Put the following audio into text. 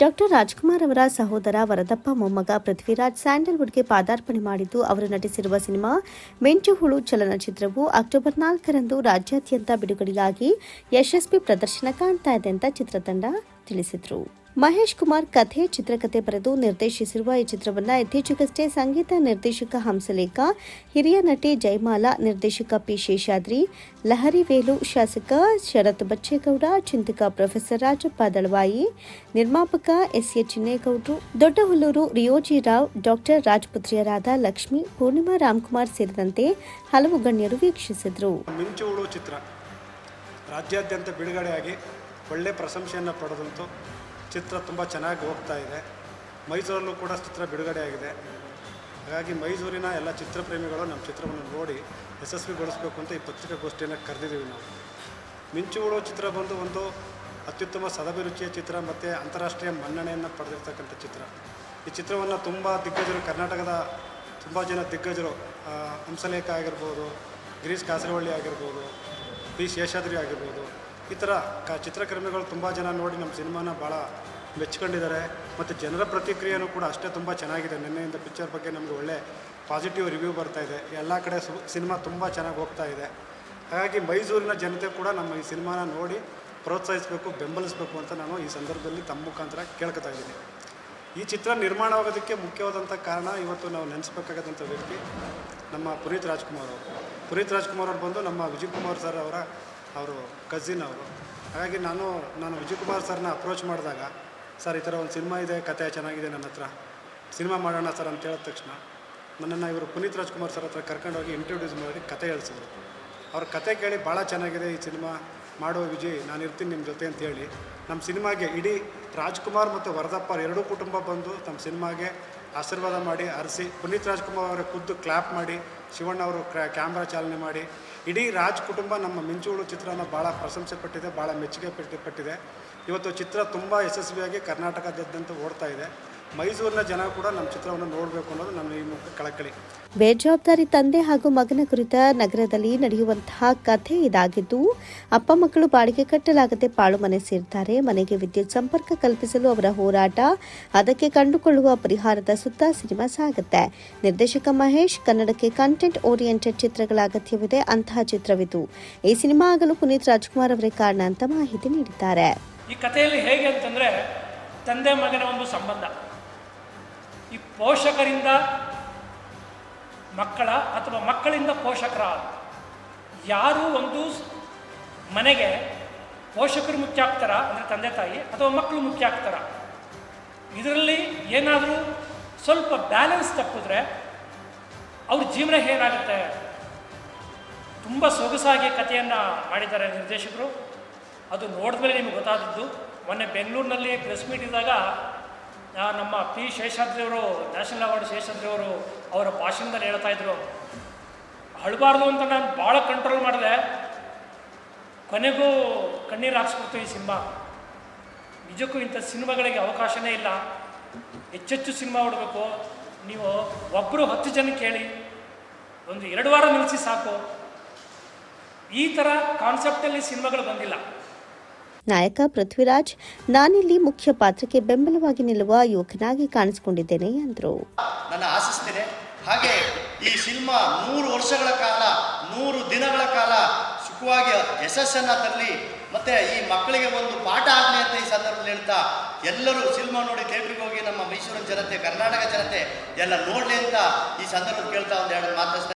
Doctor Rajkumar ಅವರ ಸಹೋದರ ವರದಪ್ಪ ಮೊಮ್ಮಗ ಪೃಥ್ವಿರಾಜ್ ಸ್ಯಾಂಡಲ್ವುಡ್ಗೆ ಪಾದಾರ್ಪಣೆ ಮಾಡಿದ್ದು ಅವರು ನಟಿಸಿರುವ ಸಿನಿಮಾ ಮೆಂಚುಹುಳು ಚಲನಚಿತ್ರವು ಅಕ್ಟೋಬರ್ ನಾಲ್ಕರಂದು ರಾಜ್ಯಾದ್ಯಂತ ಬಿಡುಗಡೆಯಾಗಿ ಯಶಸ್ವಿ ಪ್ರದರ್ಶನ ಕಾಣ್ತಾ ಇದೆ ಅಂತ ಚಿತ್ರತಂಡ ತಿಳಿಸಿದ್ರು. ಮಹೇಶ್ ಕುಮಾರ್ ಕಥೆ ಚಿತ್ರಕಥೆ ಬರೆದು ನಿರ್ದೇಶಿಸಿರುವ ಈ ಚಿತ್ರವನ್ನು ಇತ್ತೀಚೆಗಷ್ಟೇ ಸಂಗೀತ ನಿರ್ದೇಶಕ ಹಂಸಲೇಖ, ಹಿರಿಯ ನಟಿ ಜಯಮಾಲಾ, ನಿರ್ದೇಶಕ ಪಿ ಶೇಷಾದ್ರಿ, ಲಹರಿ ವೇಲು ಶಾಸಕ ಶರತ್ ಬಚ್ಚೇಗೌಡ, ಚಿಂತಕ ಪ್ರೊಫೆಸರ್ ರಾಜಪ್ಪ ದಳವಾಯಿ, ನಿರ್ಮಾಪಕ ಎಸ್ ಎ ಚಿನ್ನೇಗೌಡರು, ದೊಡ್ಡಹುಲ್ಲೂರು ರಿಯೋಜಿ ರಾವ್, ಡಾಕ್ಟರ್ ರಾಜಪುತ್ರಿಯರಾದ ಲಕ್ಷ್ಮಿ, ಪೂರ್ಣಿಮಾ ರಾಮ್ಕುಮಾರ್ ಸೇರಿದಂತೆ ಹಲವು ಗಣ್ಯರು ವೀಕ್ಷಿಸಿದರು. ರಾಜ್ಯಾದ್ಯಂತ ಬಿಡುಗಡೆಯಾಗಿ ಒಳ್ಳೆ ಪ್ರಶಂಸೆಯನ್ನು ಪಡೆದಂತು ಚಿತ್ರ ತುಂಬ ಚೆನ್ನಾಗಿ ಹೋಗ್ತಾ ಇದೆ. ಮೈಸೂರಲ್ಲೂ ಕೂಡ ಚಿತ್ರ ಬಿಡುಗಡೆಯಾಗಿದೆ ಹಾಗಾಗಿ ಮೈಸೂರಿನ ಎಲ್ಲ ಚಿತ್ರಪ್ರೇಮಿಗಳು ನಮ್ಮ ಚಿತ್ರವನ್ನು ನೋಡಿ ಯಶಸ್ವಿಗೊಳಿಸಬೇಕು ಅಂತ ಈ ಪತ್ರಿಕಾಗೋಷ್ಠಿಯನ್ನು ಕರೆದಿದ್ದೀವಿ ನಾವು. ಮಿಂಚುಗಳು ಚಿತ್ರ ಬಂದು ಒಂದು ಅತ್ಯುತ್ತಮ ಸದಭಿರುಚಿಯ ಚಿತ್ರ ಮತ್ತು ಅಂತಾರಾಷ್ಟ್ರೀಯ ಮನ್ನಣೆಯನ್ನು ಪಡೆದಿರ್ತಕ್ಕಂಥ ಚಿತ್ರ. ಈ ಚಿತ್ರವನ್ನು ತುಂಬ ದಿಗ್ಗಜರು, ಕರ್ನಾಟಕದ ತುಂಬ ಜನ ದಿಗ್ಗಜರು ಹಂಸಲೇಖ ಆಗಿರ್ಬೋದು, ಗಿರೀಶ್ ಕಾಸರವಳ್ಳಿ ಆಗಿರ್ಬೋದು, ಪಿ ಶೇಷಾದ್ರಿ ಆಗಿರ್ಬೋದು ಈ ಥರ ಕ ಚಿತ್ರಕರ್ಮಿಗಳು ತುಂಬ ಜನ ನೋಡಿ ನಮ್ಮ ಸಿನಿಮಾನ ಭಾಳ ಮೆಚ್ಕೊಂಡಿದ್ದಾರೆ. ಮತ್ತು ಜನರ ಪ್ರತಿಕ್ರಿಯೆನೂ ಕೂಡ ಅಷ್ಟೇ ತುಂಬ ಚೆನ್ನಾಗಿದೆ. ನಿನ್ನೆಯಿಂದ ಪಿಕ್ಚರ್ ಬಗ್ಗೆ ನಮಗೆ ಒಳ್ಳೆ ಪಾಸಿಟಿವ್ ರಿವ್ಯೂ ಬರ್ತಾ ಇದೆ. ಎಲ್ಲ ಕಡೆ ಸಿನಿಮಾ ತುಂಬ ಚೆನ್ನಾಗಿ ಹೋಗ್ತಾ ಇದೆ. ಹಾಗಾಗಿ ಮೈಸೂರಿನ ಜನತೆ ಕೂಡ ನಮ್ಮ ಈ ಸಿನಿಮಾನ ನೋಡಿ ಪ್ರೋತ್ಸಾಹಿಸಬೇಕು, ಬೆಂಬಲಿಸಬೇಕು ಅಂತ ನಾನು ಈ ಸಂದರ್ಭದಲ್ಲಿ ತಮ್ಮ ಮುಖಾಂತರ ಕೇಳ್ಕೊತಾ ಇದ್ದೀನಿ. ಈ ಚಿತ್ರ ನಿರ್ಮಾಣವಾಗೋದಕ್ಕೆ ಮುಖ್ಯವಾದಂಥ ಕಾರಣ ಇವತ್ತು ನಾವು ನೆನೆಸ್ಬೇಕಾಗದಂಥ ವ್ಯಕ್ತಿ ನಮ್ಮ ಪುನೀತ್ ರಾಜ್ಕುಮಾರ್ ಅವರು. ಪುನೀತ್ ರಾಜ್ಕುಮಾರ್ ಅವರು ಬಂದು ನಮ್ಮ ವಿಜಯ್ ಕುಮಾರ್ ಸರ್ ಅವರ ಅವರು ಕಸಿನ್ ಅವರು. ಹಾಗಾಗಿ ನಾನು ನಾನು ವಿಜಯ್ ಕುಮಾರ್ ಸರ್ನ ಅಪ್ರೋಚ್ ಮಾಡಿದಾಗ, ಸರ್, ಈ ಥರ ಒಂದು ಸಿನಿಮಾ ಇದೆ ಕತೆ ಚೆನ್ನಾಗಿದೆ ನನ್ನ ಹತ್ರ. ಸಿನಿಮಾ ಮಾಡೋಣ ಸರ್ ಅಂತ ಹೇಳಿದ ತಕ್ಷಣ ನನ್ನನ್ನು ಇವರು ಪುನೀತ್ ರಾಜ್ಕುಮಾರ್ ಸರ್ ಹತ್ರ ಕರ್ಕೊಂಡೋಗಿ ಇಂಟ್ರೊಡ್ಯೂಸ್ ಮಾಡಿ ಕತೆ ಹೇಳಿಸಿದ್ರು. ಅವ್ರ ಕತೆ ಕೇಳಿ ಭಾಳ ಚೆನ್ನಾಗಿದೆ ಈ ಸಿನಿಮಾ, ಮಾಡೋ ವಿಜಯ್, ನಾನು ಇರ್ತೀನಿ ನಿಮ್ಮ ಜೊತೆ ಅಂತ ಹೇಳಿ ನಮ್ಮ ಸಿನಿಮಾಗೆ ಇಡೀ ರಾಜ್ಕುಮಾರ್ ಮತ್ತು ವರದಪ್ಪ ಎರಡೂ ಕುಟುಂಬ ಬಂದು ತಮ್ಮ ಸಿನಿಮಾಗೆ ಆಶೀರ್ವಾದ ಮಾಡಿ, ಅರಸಿ, ಪುನೀತ್ ರಾಜ್ಕುಮಾರ್ ಅವರ ಖುದ್ದು ಕ್ಲ್ಯಾಪ್ ಮಾಡಿ, ಶಿವಣ್ಣ ಅವರು ಕ್ಯಾಮ್ರಾ ಚಾಲನೆ ಮಾಡಿ ಇಡೀ ರಾಜ್ ಕುಟುಂಬ ನಮ್ಮ ಮಿಂಚುಳು ಚಿತ್ರನ ಭಾಳ ಪ್ರಶಂಸೆ ಪಟ್ಟಿದೆ, ಭಾಳ ಮೆಚ್ಚುಗೆ ಪಟ್ಟಿ ಪಟ್ಟಿದೆ. ಇವತ್ತು ಚಿತ್ರ ತುಂಬ ಯಶಸ್ವಿಯಾಗಿ ಕರ್ನಾಟಕದಾದ್ಯಂತ ಓಡ್ತಾ ಇದೆ. ಮೈಸೂರಿನ ಜನ ಕೂಡ ನಮ್ಮ ಚಿತ್ರವನ್ನು ನೋಡಬೇಕು ಅನ್ನೋದು ನಮ್ಮ ಈ ಮುಖ್ಯ ಕಳಕಳಿ. ಬೇಜವಾಬ್ದಾರಿ ತಂದೆ ಹಾಗೂ ಮಗನ ಕುರಿತ ನಗರದಲ್ಲಿ ನಡೆಯುವಂತಹ ಕಥೆ ಇದಾಗಿದ್ದು ಅಪ್ಪ ಮಕ್ಕಳು ಬಾಡಿಗೆ ಕಟ್ಟಲಾಗದೆ ಪಾಳು ಮನೆ ಸೇರ್ತಾರೆ. ಮನೆಗೆ ವಿದ್ಯುತ್ ಸಂಪರ್ಕ ಕಲ್ಪಿಸಲು ಅವರ ಹೋರಾಟ ಅದಕ್ಕೆ ಕಂಡುಕೊಳ್ಳುವ ಪರಿಹಾರದ ಸುತ್ತ ಸಿನಿಮಾ ಸಾಗುತ್ತೆ. ನಿರ್ದೇಶಕ ಮಹೇಶ್ ಕನ್ನಡಕ್ಕೆ ಕಂಟೆಂಟ್ ಓರಿಯೆಂಟೆಡ್ ಚಿತ್ರಗಳ ಅಗತ್ಯವಿದೆ ಅಂತಹ ಚಿತ್ರವಿದು. ಈ ಸಿನಿಮಾ ಆಗಲು ಪುನೀತ್ ರಾಜ್ಕುಮಾರ್ ಅವರೇ ಕಾರಣ ಅಂತ ಮಾಹಿತಿ ನೀಡಿದ್ದಾರೆ. ಈ ಕಥೆಯಲ್ಲಿ ಹೇಗೆ ಅಂತಂದ್ರೆ ತಂದೆ ಮಗನ ಒಂದು ಸಂಬಂಧ. ಈ ಪೋಷಕರಿಂದ ಮಕ್ಕಳ ಅಥವಾ ಮಕ್ಕಳಿಂದ ಪೋಷಕರ ಯಾರು ಒಂದು ಮನೆಗೆ ಪೋಷಕರು ಮುಖ್ಯ ಆಗ್ತಾರ ಅಂದರೆ ತಂದೆ ತಾಯಿ ಅಥವಾ ಮಕ್ಕಳು ಮುಖ್ಯ ಆಗ್ತಾರ? ಇದರಲ್ಲಿ ಏನಾದರೂ ಸ್ವಲ್ಪ ಬ್ಯಾಲೆನ್ಸ್ ತಪ್ಪಿದ್ರೆ ಅವ್ರ ಜೀವನ ಏನಾಗುತ್ತೆ ತುಂಬ ಸೊಗಸಾಗಿ ಕಥೆಯನ್ನು ಮಾಡಿದ್ದಾರೆ ನಿರ್ದೇಶಕರು. ಅದು ನೋಡಿದ್ಮೇಲೆ ನಿಮ್ಗೆ ಗೊತ್ತಾದದ್ದು. ಮೊನ್ನೆ ಬೆಂಗಳೂರಿನಲ್ಲಿ ಪ್ರೆಸ್ ಮೀಟ್ ಇದ್ದಾಗ ನಮ್ಮ ಪಿ ಶೇಷಾದ್ರಿಯವರು ನ್ಯಾಷನಲ್ ಅವಾರ್ಡ್ ಶೇಷಾದ್ರಿಯವರು ಅವರ ಭಾಷಣದಲ್ಲಿ ಹೇಳ್ತಾ ಇದ್ರು. ಅಳಬಾರ್ದು ಅಂತ ನಾನು ಭಾಳ ಕಂಟ್ರೋಲ್ ಮಾಡಿದೆ. ಕೊನೆಗೂ ಕಣ್ಣೀರು ಹಾಕ್ಸ್ಬಿಡ್ತು ಈ ಸಿನಿಮಾ. ನಿಜಕ್ಕೂ ಇಂಥ ಸಿನಿಮಾಗಳಿಗೆ ಅವಕಾಶನೇ ಇಲ್ಲ. ಹೆಚ್ಚೆಚ್ಚು ಸಿನಿಮಾ ಹೊಡಬೇಕು. ನೀವು ಒಬ್ಬರು ಹತ್ತು ಜನ ಕೇಳಿ, ಒಂದು ಎರಡು ವಾರ ನಿಲ್ಲಿಸಿ ಸಾಕು. ಈ ಥರ ಕಾನ್ಸೆಪ್ಟಲ್ಲಿ ಸಿನಿಮಾಗಳು ಬಂದಿಲ್ಲ. ನಾಯಕ ಪೃಥ್ವಿರಾಜ್, ನಾನಿಲ್ಲಿ ಮುಖ್ಯ ಪಾತ್ರಕ್ಕೆ ಬೆಂಬಲವಾಗಿ ನಿಲ್ಲುವ ಯುವಕನಾಗಿ ಕಾಣಿಸಿಕೊಂಡಿದ್ದೇನೆ ಎಂದರು ನನ್ನ ಆಶಿಸ್ತೇನೆ ಹಾಗೆ ಈ ಸಿನಿಮಾ ನೂರು ವರ್ಷಗಳ ಕಾಲ ನೂರು ದಿನಗಳ ಕಾಲ ಸುಖವಾಗಿ ಯಶಸ್ಸನ್ನು ತರಲಿ, ಮತ್ತೆ ಈ ಮಕ್ಕಳಿಗೆ ಒಂದು ಪಾಠ ಆಗಲಿ ಅಂತ ಈ ಸಂದರ್ಭದಲ್ಲಿ ಹೇಳ್ತಾ, ಎಲ್ಲರೂ ಸಿನಿಮಾ ನೋಡಿ ಥಿಯೇಟ್ರಿಗೆ ಹೋಗಿ ನಮ್ಮ ಮೈಸೂರಿನ ಜನತೆ, ಕರ್ನಾಟಕ ಜನತೆ ಎಲ್ಲ ನೋಡಲಿ ಅಂತ ಈ ಸಂದರ್ಭದಲ್ಲಿ ಕೇಳ್ತಾ ಒಂದು ಎರಡು ಮಾತು